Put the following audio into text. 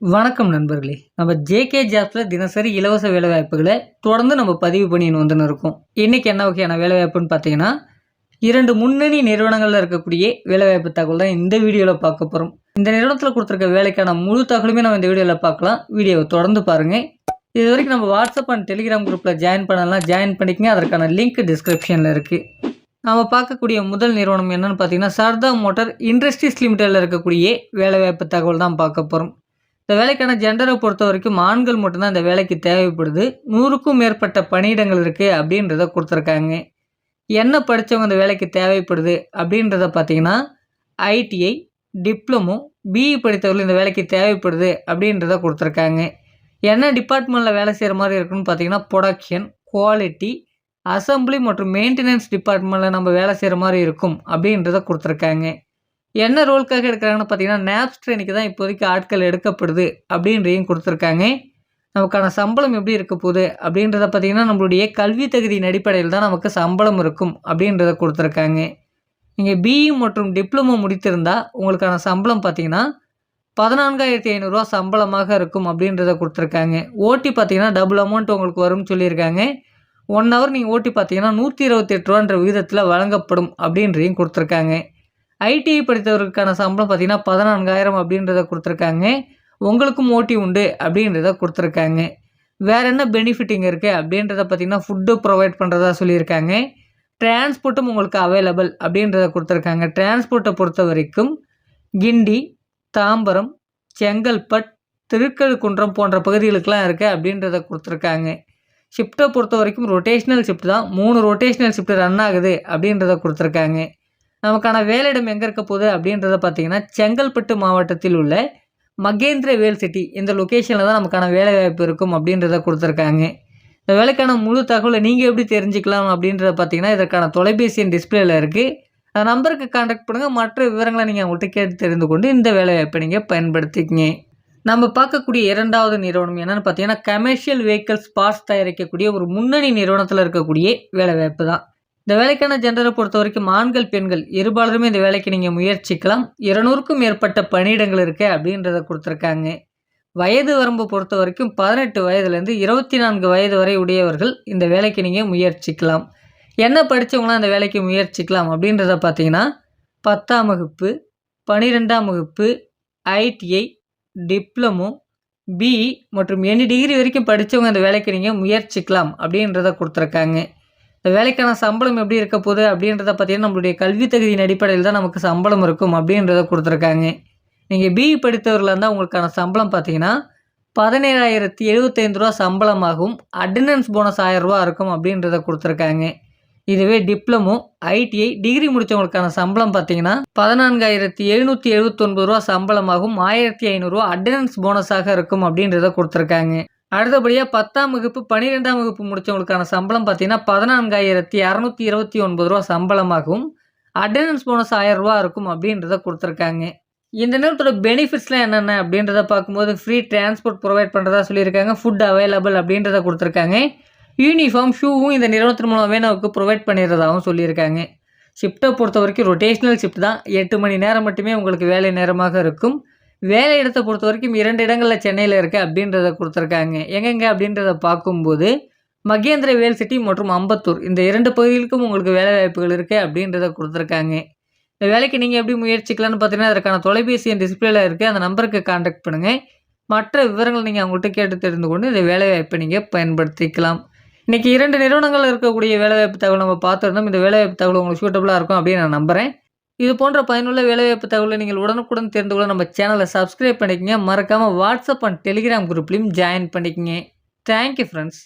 வணக்கம் நண்பர்களே. நம்ம ஜேகே ஜாப்ஸில் தினசரி இலவச வேலைவாய்ப்புகளை தொடர்ந்து நம்ம பதிவு பண்ணின்னு வந்துன்னு இருக்கோம். இன்றைக்கி என்ன வகையான வேலைவாய்ப்புன்னு பார்த்தீங்கன்னா இரண்டு முன்னணி நிறுவனங்களில் இருக்கக்கூடிய வேலைவாய்ப்பு தகவல் தான் இந்த வீடியோவில் பார்க்க போகிறோம் இந்த நிறுவனத்தில் கொடுத்துருக்க வேலைக்கான முழு தகவலுமே நம்ம இந்த வீடியோவில் பார்க்கலாம். வீடியோவை தொடர்ந்து பாருங்கள் இது வரைக்கும் நம்ம வாட்ஸ்அப் அண்ட் டெலிகிராம் குரூப்பில் ஜாயின் பண்ணலாம். ஜாயின் பண்ணிக்கங்க. அதற்கான லிங்க் டிஸ்கிரிப்ஷனில் இருக்குது நாம் பார்க்கக்கூடிய முதல் நிறுவனம் என்னென்னு பார்த்தீங்கன்னா சர்தா மோட்டார் இண்டஸ்ட்ரீஸ் லிமிட்டடில் இருக்கக்கூடிய வேலைவாய்ப்பு தகவல் தான் பார்க்க போகிறோம் இந்த வேலைக்கான ஜெண்டரை பொறுத்த வரைக்கும் ஆண்கள் மட்டும்தான் இந்த வேலைக்கு தேவைப்படுது. நூறுக்கும் மேற்பட்ட பணியிடங்கள் இருக்குது அப்படின்றத கொடுத்துருக்காங்க. என்ன படித்தவங்க இந்த வேலைக்கு தேவைப்படுது அப்படின்றத பார்த்தீங்கன்னா ஐடிஐ டிப்ளமோ பிஇ படித்தவர்கள் இந்த வேலைக்கு தேவைப்படுது அப்படின்றத கொடுத்துருக்காங்க. என்ன டிபார்ட்மெண்ட்டில் வேலை செய்கிற மாதிரி இருக்குன்னு பார்த்தீங்கன்னா ப்ரொடக்ஷன் குவாலிட்டி அசம்பிளி மற்றும் மெயின்டெனன்ஸ் டிபார்ட்மெண்ட்டில் நம்ம வேலை செய்கிற மாதிரி இருக்கும் அப்படின்றத கொடுத்துருக்காங்க. என்ன ரோலுக்காக எடுக்கிறாங்கன்னு பார்த்தீங்கன்னா நேப்ஸ் ட்ரெயினுக்கு தான் இப்போதைக்கு ஆட்கள் எடுக்கப்படுது அப்படின்றையும் கொடுத்துருக்காங்க. நமக்கான சம்பளம் எப்படி இருக்க போகுது அப்படின்றத பார்த்தீங்கன்னா நம்மளுடைய கல்வி தகுதியின் அடிப்படையில் தான் நமக்கு சம்பளம் இருக்கும் அப்படின்றத கொடுத்துருக்காங்க. நீங்கள் பிஇ மற்றும் டிப்ளமோ முடித்திருந்தால் உங்களுக்கான சம்பளம் பார்த்தீங்கன்னா பதினான்காயிரத்தி ஐநூறுரூவா சம்பளமாக இருக்கும் அப்படின்றத கொடுத்துருக்காங்க. ஓட்டி பார்த்தீங்கன்னா டபுள் அமௌண்ட் உங்களுக்கு வரும்னு சொல்லியிருக்காங்க. ஒன் ஹவர் நீங்கள் ஓட்டி பார்த்தீங்கன்னா நூற்றி இருபத்தெட்டு ரூபான்ற விகிதத்தில் வழங்கப்படும் அப்படின்றையும் கொடுத்துருக்காங்க. ஐடிஐ படித்தவருக்கான சம்பளம் பார்த்தீங்கன்னா பதினான்காயிரம் அப்படின்றத கொடுத்துருக்காங்க. உங்களுக்கும் ஓட்டி உண்டு அப்படின்றத கொடுத்துருக்காங்க. வேறு என்ன பெனிஃபிட்டிங் இருக்குது அப்படின்றத பார்த்தீங்கன்னா ஃபுட்டு ப்ரொவைட் பண்ணுறதா சொல்லியிருக்காங்க. டிரான்ஸ்போர்ட்டும் உங்களுக்கு அவைலபிள் அப்படின்றத கொடுத்துருக்காங்க. டிரான்ஸ்போர்ட்டை பொறுத்த வரைக்கும் கிண்டி தாம்பரம் செங்கல்பட் திருக்கழுக்குன்றம் போன்ற பகுதிகளுக்கெலாம் இருக்குது அப்படின்றத கொடுத்துருக்காங்க. ஷிஃப்ட்டை பொறுத்த வரைக்கும் ரொட்டேஷ்னல் ஷிஃப்ட் தான். மூணு ரொட்டேஷ்னல் ஷிஃப்ட் ரன் ஆகுது அப்படின்றத கொடுத்துருக்காங்க. நமக்கான வேலையிடம் எங்கே இருக்க போகுது அப்படின்றத பார்த்தீங்கன்னா செங்கல்பட்டு மாவட்டத்தில் உள்ள மகேந்திர வேல் சிட்டி இந்த லொக்கேஷனில் தான் நமக்கான வேலை வாய்ப்பு இருக்கும் அப்படின்றத கொடுத்துருக்காங்க. இந்த வேலைக்கான முழு தகவலை நீங்கள் எப்படி தெரிஞ்சுக்கலாம் அப்படின்றத பார்த்தீங்கன்னா இதற்கான தொலைபேசி எண் டிஸ்பிளேல இருக்குது அந்த நம்பருக்கு காண்டாக்ட் பண்ணுங்கள் மற்ற விவரங்களை நீங்கள் அவங்கள்ட்ட கேட்டு தெரிந்து கொண்டு இந்த வேலைவாய்ப்பை நீங்கள் பயன்படுத்திக்கிங்க. நம்ம பார்க்கக்கூடிய இரண்டாவது நிறுவனம் என்னென்னு பார்த்தீங்கன்னா கமர்ஷியல் வெஹிக்கிள்ஸ் பார்ட்ஸ் தயாரிக்கக்கூடிய ஒரு முன்னணி நிறுவனத்தில் இருக்கக்கூடிய வேலைவாய்ப்பு தான். இந்த வேலைக்கான ஜெண்டரை பொறுத்த வரைக்கும் ஆண்கள் பெண்கள் இருபாலருமே இந்த வேலைக்கு நீங்கள் முயற்சிக்கலாம். இருநூறுக்கும் மேற்பட்ட பணியிடங்கள் இருக்குது அப்படின்றத கொடுத்துருக்காங்க. வயது வரம்பு பொறுத்த வரைக்கும் பதினெட்டு வயதுலேருந்து இருபத்தி நான்கு வயது வரை உடையவர்கள் இந்த வேலைக்கு நீங்கள் முயற்சிக்கலாம். என்ன படித்தவங்களாம் அந்த வேலைக்கு முயற்சிக்கலாம் அப்படின்றத பார்த்தீங்கன்னா பத்தாம் வகுப்பு பன்னிரெண்டாம் வகுப்பு ஐடிஐ டிப்ளமோ பிஇ மற்றும் எனி டிகிரி வரைக்கும் படித்தவங்க இந்த வேலைக்கு நீங்கள் முயற்சிக்கலாம் அப்படின்றத கொடுத்துருக்காங்க. இந்த வேலைக்கான சம்பளம் எப்படி இருக்க போகுது அப்படின்றத பார்த்தீங்கன்னா நம்மளுடைய கல்வி தகுதியின் அடிப்படையில் தான் நமக்கு சம்பளம் இருக்கும் அப்படின்றத கொடுத்துருக்காங்க. நீங்கள் பிஇ படித்தவர்கள் இருந்தால் உங்களுக்கான சம்பளம் பார்த்தீங்கன்னா பதினேழாயிரத்தி எழுபத்தைந்து ரூபா சம்பளமாகும். அட்டண்டன்ஸ் போனஸ் ஆயிரம் ரூபா இருக்கும் அப்படின்றத கொடுத்துருக்காங்க. இதுவே டிப்ளமோ ஐடிஐ டிகிரி முடித்தவங்களுக்கான சம்பளம் பார்த்தீங்கன்னா பதினான்காயிரத்தி எழுநூற்றி எழுபத்தொன்பது ரூபா சம்பளமாகும். ஆயிரத்தி ஐநூறுரூவா அட்டண்டன்ஸ் போனஸாக இருக்கும் அப்படின்றத கொடுத்துருக்காங்க. அடுத்தபடியாக பத்தாம் வகுப்பு பன்னிரெண்டாம் வகுப்பு முடித்தவங்களுக்கான சம்பளம் பார்த்தீங்கன்னா பதினான்காயிரத்தி இரநூத்தி இருபத்தி ஒன்பது ரூபா சம்பளமாகவும் அட்டண்டன்ஸ் போனஸ் ஆயிரம் ரூபா இருக்கும் அப்படின்றத கொடுத்துருக்காங்க. இந்த நேரத்தோட பெனிஃபிட்ஸ்லாம் என்னென்ன அப்படின்றத பார்க்கும்போது ஃப்ரீ டிரான்ஸ்போர்ட் ப்ரொவைட் பண்ணுறதா சொல்லியிருக்காங்க ஃபுட் அவைலபிள் அப்படின்றத கொடுத்துருக்காங்க. யூனிஃபார்ம் ஷூவும் இந்த நிறுவனத்தின் மூலமாகவே நமக்கு ப்ரொவைட் பண்ணிடுறதாகவும் சொல்லியிருக்காங்க. ஷிஃப்ட்டை பொறுத்த வரைக்கும் ரொட்டேஷ்னல் ஷிஃப்ட் தான். எட்டு மணி நேரம் மட்டுமே உங்களுக்கு வேலை நேரமாக இருக்கும். வேலை இடத்தை பொறுத்த வரைக்கும் இரண்டு இடங்களில் சென்னையில் இருக்குது அப்படின்றத கொடுத்துருக்காங்க. எங்கெங்கே அப்படின்றத பார்க்கும்போது மகேந்திர வேல் சிட்டி மற்றும் அம்பத்தூர். இந்த இரண்டு பகுதிகளுக்கும் உங்களுக்கு வேலை வாய்ப்புகள் இருக்குது அப்படின்றத கொடுத்துருக்காங்க. இந்த வேலைக்கு நீங்கள் எப்படி முயற்சிக்கலாம்னு பார்த்தீங்கன்னா அதற்கான தொலைபேசி என் டிஸ்பிளேல இருக்குது அந்த நம்பருக்கு காண்டாக்ட் பண்ணுங்கள் மற்ற விவரங்கள் நீங்கள் அவங்கள்ட்ட கேட்டு தெரிந்து கொண்டு இந்த வேலைவாய்ப்பை நீங்கள் பயன்படுத்திக்கலாம். இன்றைக்கி இரண்டு நிறுவனங்கள் இருக்கக்கூடிய வேலைவாய்ப்பு தகவல் நம்ம பார்த்துருந்தோம். இந்த வேலைவாய்ப்பு தகவல் உங்களுக்கு சூட்டபுளாக இருக்கும் அப்படின்னு நான் நம்புகிறேன் இது போன்ற பயனுள்ள வேலைவாய்ப்பு தகவலை நீங்கள் உடனுக்குடன் தெரிந்து கொள்ள நம்ம சேனலை சப்ஸ்கிரைப் பண்ணிக்கங்க. மறக்காமல் வாட்ஸ்அப் அண்ட் டெலிகிராம் குரூப்லேயும் ஜாயின் பண்ணிக்கங்க. Thank you friends